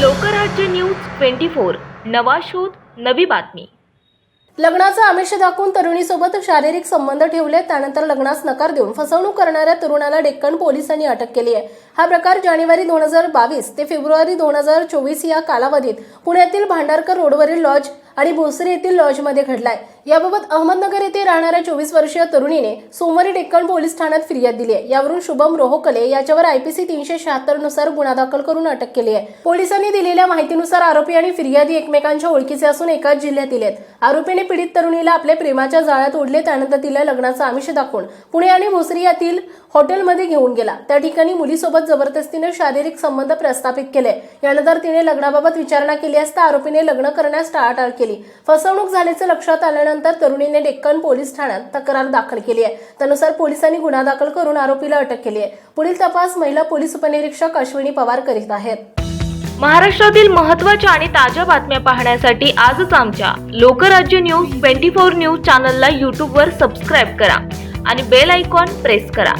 Lokrajya news twenty four. नवा शोध नवी बातमी. लग्नाचं आमिष दाखवून तरुणीसोबत शारीरिक संबंध ठेवले त्यानंतर लग्नास नकार देऊन फसवणूक करणाऱ्या तरुणाला डेक्कन पोलिसांनी अटक केली आहे. हा प्रकार जानेवारी दोन हजार बावीस ते फेब्रुवारी दोन हजार चोवीस या कालावधीत पुण्यातील भांडारकर रोडवरील लॉज आणि भोसरी येथील लॉजमध्ये घडलाय. याबाबत अहमदनगर येथे राहणाऱ्या चोवीस वर्षीय तरुणीने सोमवारी डेक्कन पोलीस ठाण्यात फिर्याद दिली आहे. यावरून शुभम रोहकले याच्यावर आयपीसी तीनशे शहात्तरनुसार गुन्हा दाखल करून अटक केली आहे. पोलिसांनी दिलेल्या माहितीनुसार आरोपी आणि फिर्यादी एकमेकांच्या ओळखीचे असून एकाच जिल्ह्यातील आहेत आरोपीने पीडित तरुणीला आपल्या प्रेमाच्या जाळ्यात ओढले त्यानंतर तिला लग्नाचा आमिष दाखवून पुणे आणि भोसरी यातील हॉटेलमध्ये घेऊन गेला. त्या ठिकाणी मुलीसोबत जबरदस्तीने शारीरिक संबंध प्रस्थापित केले. यानंतर तिने लग्नाबाबत विचारणा केली असता आरोपीने लग्न करण्यास टाळाटाळ केली. फसवणूक झाल्याचे लक्षात आल्यानंतर तरुणीने डेक्कन पोलीस ठाण्यात तक्रार दाखल केली आहे. त्यानुसार पोलिसांनी गुन्हा दाखल करून आरोपीला अटक केली आहे. पुढील तपास महिला पोलीस उपनिरीक्षक अश्विनी पवार करीत आहेत. महाराष्ट्रातील महत्त्वाच्या आणि ताज्या बातम्या पाहण्यासाठी आजच आमच्या Lokrajya news twenty four news चॅनलला यूट्यूबवर सबस्क्राईब करा आणि बेल आयकॉन प्रेस करा.